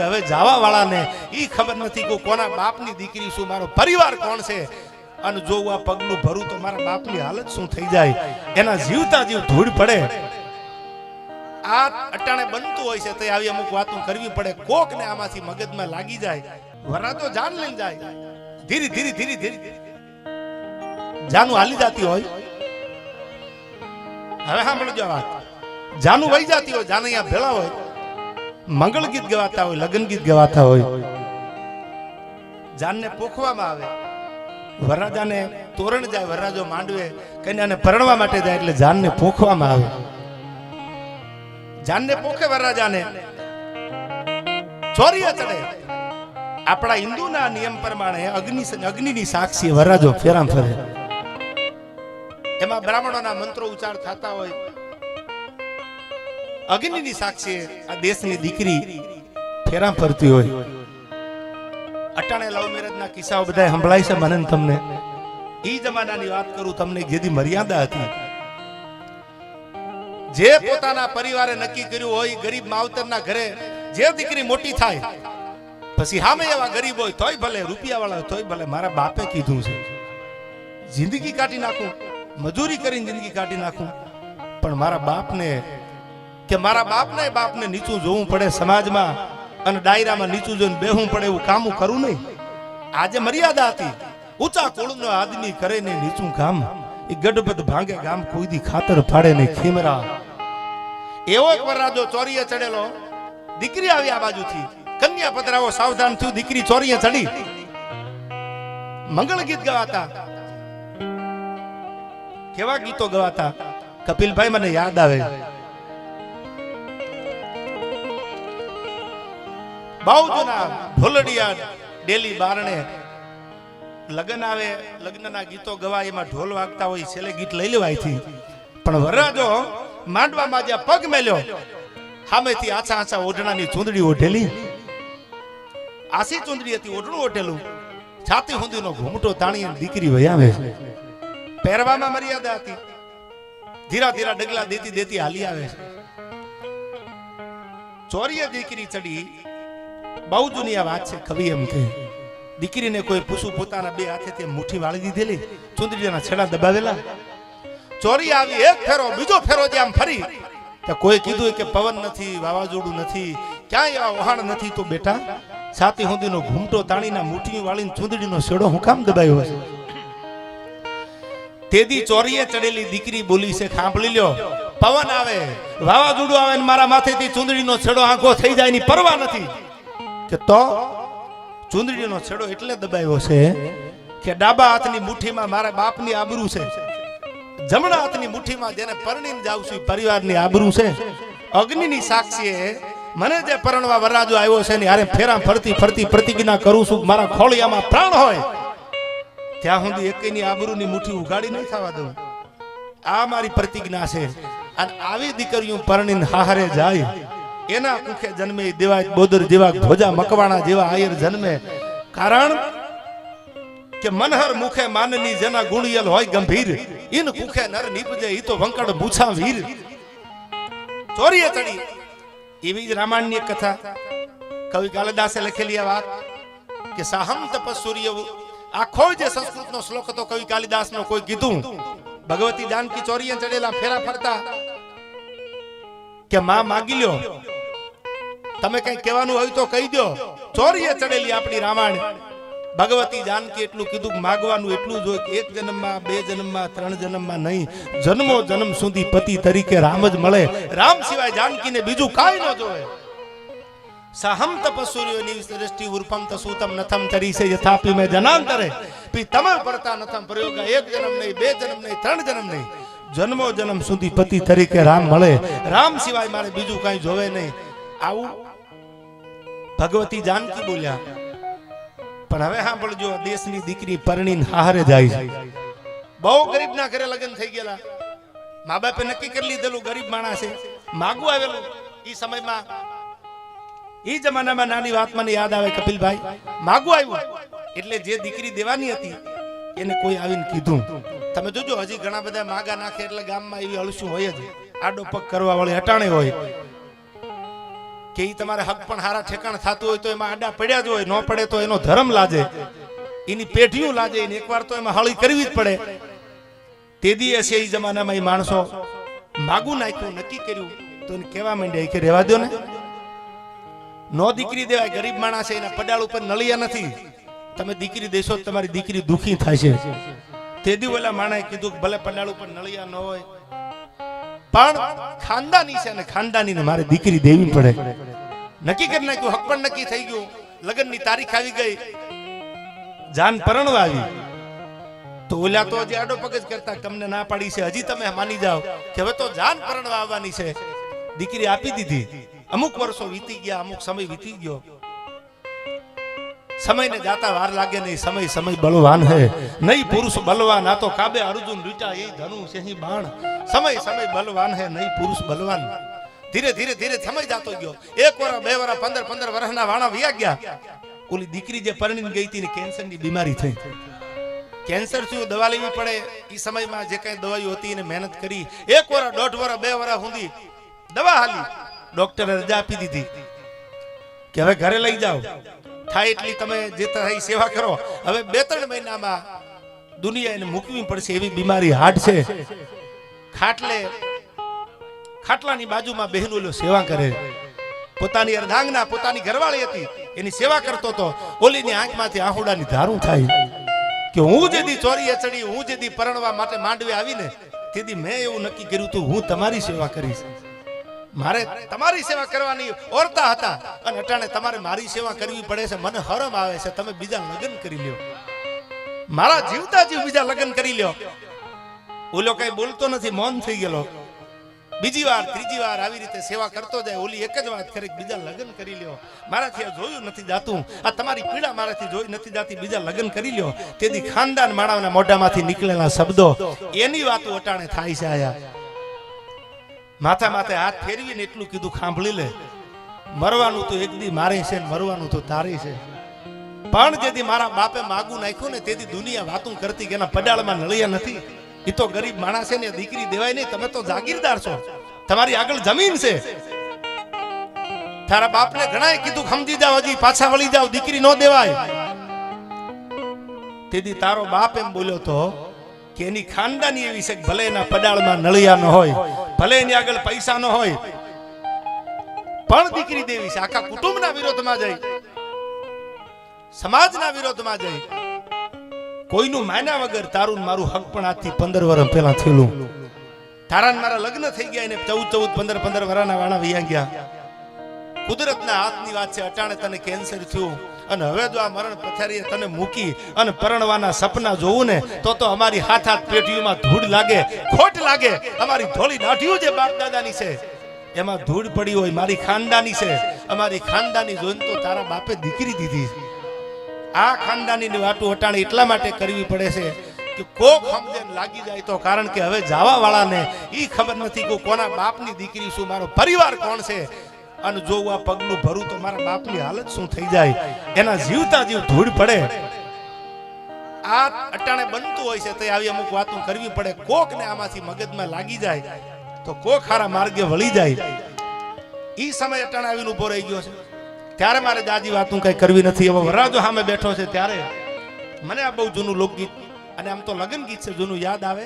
હવે જવા વાળાને ઈ ખબર નથી કે કોના બાપની દીકરી શું મારો પરિવાર કોણ છે? અને જો આ પગલું ભરું તો મારા બાપની હાલત શું થઈ જાય? એના જીવતા જીવ ધૂળ પડે. આ અટાણે બનતું હોય છે તો આવી અમુક વાતો કરવી પડે. કોક ને આમાંથી મગજમાં લાગી જાય. વરા તો જાન લઈને જાય. ધીરે ધીરે ધીરે ધીરે. જાનું હાલી જાતી હોય. હવે સાંભળજો વાત. જાનું વહી જાતી હોય, જાન અહીંયા ભેળા હોય. મંગળ ગીત ગવાતા હોય, લગ્ન ગીત ગવાતા હોય. જાનને પોખવામાં આવે. વરરાજાને તોરણ જાય, વરરાજો માંડવે કન્યાને પરણવા માટે જાય એટલે જાનને પોખવામાં આવે. જાનને પોખે વરરાજાને. ચોરીએ ચડે આપણા હિન્દુના નિયમ પ્રમાણે અગ્નિ અગ્નિની સાક્ષી વરરાજો ફેરામ ફરે. એમાં બ્રાહ્મણોના મંત્રો ઉચ્ચાર થતા હોય. અગ્નિની સાક્ષી આ દેશની દીકરી ફેરા ફરતી હોય. અટાણે લવ મેરેજના કિસ્સાઓ બધા સંભળાય છે મને તમને. એ જમાનાની વાત કરું તમને જેથી મર્યાદા હતી. જે પોતાના પરિવારે નક્કી કર્યું હોય ગરીબ માવતરના ઘરે જે દીકરી મોટી થાય, પછી હામે એવા ગરીબ હોય તોય ભલે રૂપિયા વાળા તોય ભલે મારા બાપે કીધું છે. જિંદગી કાઢી નાખું, મજૂરી કરીને જિંદગી કાઢી નાખું, પણ મારા બાપને કે મારા બાપને બાપને નીચું જોવું પડે સમાજમાં અને ડાયરામાં નીચું જોઈને બેહવું પડે એવું કામ કરું નહીં. આજે મર્યાદા હતી. ઊંચા કુળનો આદમી કરે ને નીચું કામ એ ગઢપત ભાંગે ગામ કોઈ ખાતર ફાડે ને ખીમરા. એવો એક વરરાજો ચોરીએ ચડેલો. દીકરી આવી આ બાજુથી. કન્યા પધરાવો સાવધાન થયું, દીકરી ચોરીએ ચડી. મંગળ ગીત ગવાતા. કેવા ગીતો ગવાતા? કપિલભાઈ મને યાદ આવે. બહુ જૂના ઢોલડિયા ડેલી બારણે લગ્ન આવે, લગ્નના ગીતો ગવાય, એમાં ઢોલ વાગતા હોય, છેલ્લે ગીત લઈ લેવાયથી પણ વરરાજો માંડવામાં જ્યાં પગ મેલ્યો સામેથી આછા આછા ઓઢણાની ચૂંદડી ઓઢેલી. આસી ચૂંદડી હતી, ઓઢણું ઓઢેલું. છાતી હુંદીનો ઘૂમટો તાણી દીકરી વયાવે પહેરવામાં મર્યાદા હતી. ધીરા ધીરા ડગલા દેતી દેતી હાલી આવે. ચોરીએ દીકરી ચડી બહુ જૂની આ વાત છે, કવિ એમ કે, દીકરીને કોઈ પૂછું, પોતાના બે હાથેથી મુઠ્ઠી વાળી દીધેલી ચુંદડીના છેડા દબાવેલા. ચોરી આવી, એક ફેરો, બીજો ફેરો જે આમ ફરી. કોઈ કીધું કે પવન નથી, વાવાઝોડું નથી, ક્યાંય એવા વહાણ નથી, તો બેટા, છાતી હુંદીનો ઘૂમટો તાણીના મુઠ્ઠી વાળીને ચુંદડીનો છેડો હું કામ દબાયો હશે? તેદી ચોરીએ ચડેલી દીકરી બોલી છે ખાંભળી લ્યો, પવન આવે, વાવાઝોડું આવે ને મારા માથેથી ચુંદડીનો છેડો આંખો થઈ જાય ની પરવા નથી. કે તો ચુંદડીનો છેડો એટલે દબાયો છે કે ડાબા હાથની મુઠ્ઠીમાં મારા બાપની આબરૂ છે. જમણા હાથની મુઠ્ઠીમાં જેને પરણીને જાઉં છું પરિવારની આબરૂ છે. અગ્નિની સાક્ષીએ મને જે પરણવા વરરાજો આવ્યો છે ને યારે ફેરા ફરતી ફરતી પ્રતિજ્ઞા કરું છું મારા ખોળિયામાં પ્રાણ હોય. ત્યાં સુધી એકની આબરૂની મુઠ્ઠી ઉગાડી નહીં થવા દઉં. આ મારી પ્રતિજ્ઞા છે. અને આવી દીકરીઓ પરણીને હારે જાય. એના કુખે જન્મે દેવા બોદર જેવા ભોજા મકવાણા જેવા આયર જન્મે. કારણ કે મનહર મુખે માનની જેના ગુણિયલ હોય ગંભીર ઇન કુખે નર નીપજે ઈ તો વંકડ મૂછા વીર. ચોરીએ ચડી. એવી જ રામાયણની કથા. કવિ કાલિદાસે લખેલી આ વાત કે સાહમ તપસૂર્ય આખો જે સંસ્કૃતનો શ્લોક હતો કવિ કાલિદાસનો કોઈ કીધું, ભગવતી જાનકી ચોરીએ ચડેલા ફેરા ફરતા કે માં માગી લ્યો. તમે કઈ કહેવાનું હોય તો કહી દો. ચોરીએ ચડેલી આપણી રામાયણ. ભગવતી જાનકી એટલું કીધું માગવાનું એટલું જ એક જન્મમાં, બે જન્મમાં, ત્રણ જન્મમાં નહીં. જન્મો જન્મ સુધી પતિ તરીકે રામ જ મળે. રામ સિવાય જાનકીને બીજું કાંઈ ન જોવે. સહમ તપસુર્યોની દ્રષ્ટિ ઉર્ફમ તસુતમ નથમ તરી છે યથાપી મેં જનાંતરે. પી તમે પડતા નથમ પ્રયોગ એક જન્મ નહીં, બે જન્મ નહીં, ત્રણ જન્મ નહીં. જન્મો જન્મ સુધી પતિ તરીકે રામ મળે. રામ સિવાય મારે બીજું કાંઈ જોવે નહીં. આવું. ભગવતી જાનકી બોલ્યા. પણ હવે સાંભળજો, દેશની દીકરી પરણીને હારે જાય બહુ ગરીબના ઘરે લગ્ન થઈ ગયેલા. મા બાપે નક્કી કરી લીધેલું, ગરીબ માણસ છે માગવું આવેલું. એ સમયમાં એ જમાનામાં નાની વાત મને યાદ આવે, કપિલભાઈ. માગું આવ્યું. એટલે જે દીકરી દેવાની હતી, એને કોઈ આવીને કીધું. તમે જોજો, હજી ઘણા બધા માગા નાખે એટલે ગામમાં એવી અળસું હોય જ. આડો પગ કરવા વાળી અટાણે હોય. કે ઈ તમારે હક પણ હારા ઠેકાણ થતું હોય તો એમાં આડા પડ્યા જ હોય, ન પડે તો એનો ધર્મ લાજે. એની પેઢીઓ લાજે, એને એકવાર તો એમાં હળી કરવી જ પડે. તે દિવસે એ જમાનામાં એ માણસો માગું નાખ્યું, નક્કી કર્યું. તો એને કહેવા માંડ્યા કે રહેવા દો ને. નો દીકરી દેવાય, ગરીબ માણસ એના પડાળ ઉપર નળિયા નથી. તમે દીકરી દેશો તમારી દીકરી દુખી થાય છે તે દિવસ ઓલા માણસે કીધું ભલે પડાળ ઉપર નળિયા ન હોય પણ ખાનદાની છે અને ખાનદાનીને મારે દીકરી દેવી પડે. નક્કી કરી નાખ્યું, હક પણ નક્કી થઈ ગયું. લગ્નની તારીખ આવી ગઈ. જાન પરણવા આવી. તો ઓલા તો હજી આડો પગ જ કરતા, તમને ના પાડી છે, હજી તમે માની જાઓ. કે હવે તો જાન પરણવા આવવાની છે. દીકરી આપી દીધી. અમુક વર્ષો વીતી ગયા, અમુક સમય વીતી ગયો. સમયને જાતા વાર લાગે નહીં. સમય સમય બળવાન હે. નહીં પુરુષ બલવાન, આ તો કાબે અર્જુન રીટા, એ ધનુષ એહી બાણ. સમય સમય બલવાન હે, નહીં પુરુષ બલવાન. ધીરે ધીરે ધીરે સમય જાતો ગયો. એક વરસ બે વરસ પંદર પંદર વર્ષના વાણા વ્યા ગયા. ઓલી દીકરી જે પરણીને ગઈ હતી ને કેન્સરની બીમારી થઈ. કેન્સર થયું, દવા લેવી પડે. એ સમયમાં જે કઈ દવાઈઓ હતી એને મહેનત કરી. એક વરસ દોઢ વરસ બે વરસ સુધી દવા હાલી. ડોક્ટરે રજા આપી દીધી. કે હવે ઘરે લઈ જાઓ. થાય એટલી તમે જે થાય સેવા કરો. હવે બે ત્રણ મહિનામાં દુનિયા એને મૂકવી પડશે એવી બીમારી હાર્ટ છે. ખાટલે, ખાટલાની બાજુમાં બહેનો સેવા કરે. પોતાની અર્ધાંગના, પોતાની ઘરવાળી હતી, એની સેવા કરતો હતો. ઓલીની આંખમાંથી આહુડાની ધારું થાય કે હું જેદી ચોરીએ ચડી, હું જેદી પરણવા માટે માંડવે આવીને, તેથી મેં એવું નક્કી કર્યું હતું હું તમારી સેવા કરીશ. મારે તમારી સેવા કરવાની ઓરતા હતા. અને અટાણે તમારે મારી સેવા કરવી પડે છે. મને હરમ આવે છે. તમે બીજા લગ્ન કરી લ્યો. મારા જીવતા જીવ બીજા લગ્ન કરી લ્યો. ઓલો કઈ બોલતો નથી, મૌન થઈ ગયેલો. બીજી વાર, ત્રીજી વાર આવી રીતે સેવા કરતો જાય. ઓલી એક જ વાત કરે બીજા લગ્ન કરી લ્યો. મારાથી આ જોયું નથી જાતું. આ તમારી પીડા મારાથી જોઈ નથી જાતી. બીજા લગ્ન કરી લ્યો. તેથી ખાનદાન માણસના મોઢામાંથી નીકળેલા શબ્દો, એની વાતો અટાણે થાય છે આયા. માથા માથે હાથ ફેરવીને એટલું કીધું સાંભળી લે. મરવાનું તો એક દી મારે છે મરવાનું તો તારે છે. પણ જેથી મારા બાપે માગું નાખ્યું ને તેથી દુનિયા વાતું કરતી કે એના પડાળમાં નળિયા નથી. એ તો ગરીબ માણસ છે ને, દીકરી દેવાય નહીં, તમે તો જાગીરદાર છો. તમારી આગળ જમીન છે. તારા બાપને ઘણાય કીધું સમજી જાવ હજી, પાછા વળી જાવ દીકરી નો દેવાય. તેથી તારો બાપ એમ બોલ્યો તો કે એની ખાનદાની એવી છે ભલે એના પડાળમાં નળિયા ન હોય ભલે એની આગળ પૈસા ન હોય, પણ દીકરી દેવી છે. આખા કુટુંબના વિરોધમાં જાય સમાજના વિરોધમાં જાય કોઈનું માન્યા વગર તારું મારું હક પણ આજથી પંદર વર્ષ પહેલા થયેલું. તારા મારા લગ્ન થઈ ગયા એને ચૌદ ચૌદ પંદર પંદર વર્ષના વાણા વૈયા ગયા કુદરતના હાથની વાત છે, અટાણે તને કેન્સર થયું. અને હવે જો આ મરણ પથારીએ તને મૂકી અને પરણવાના સપના જોવું ને તો તો અમારી હાથ હાથ પેટીઓમાં ધૂળ લાગે, ખોટ લાગે. અમારી ધોળી દાઢીઓ જે બાપ દાદાની છે, એમાં ધૂળ પડી હોય, મારી ખાનદાની છે. અમારી ખાનદાની જોઈને તો તારા બાપે દીકરી દીધી. આ ખાનદાની વાતો વટાણી એટલા માટે કરવી પડે છે કે કોક સમજે લાગી જાય તો, કારણ કે હવે જવા વાળાને એ ખબર નથી કે કોના બાપની દીકરી શું મારો પરિવાર કોણ છે. અને જો આ પગલું ભરું તો મારા બાપની હાલત શું થઈ જાય? એના જીવતા જીવ ધૂળ પડે. આ અટાણે બનતું હોય છે તે આવી અમુક વાતો કરવી પડે. કોક ને આમાંથી મગજમાં લાગી જાય તો કોક હારા માર્ગે વળી જાય. ઈ સમય અટાણે આવીને ઊભો રહી ગયો છે. ત્યારે મારે દાદી વાતું કઈ કરવી નથી. હવે વરાજો સામે બેઠો છે ત્યારે. મને આ બહુ જૂનું લોકગીત, અને આમ તો લગ્ન ગીત છે, જૂનું યાદ આવે.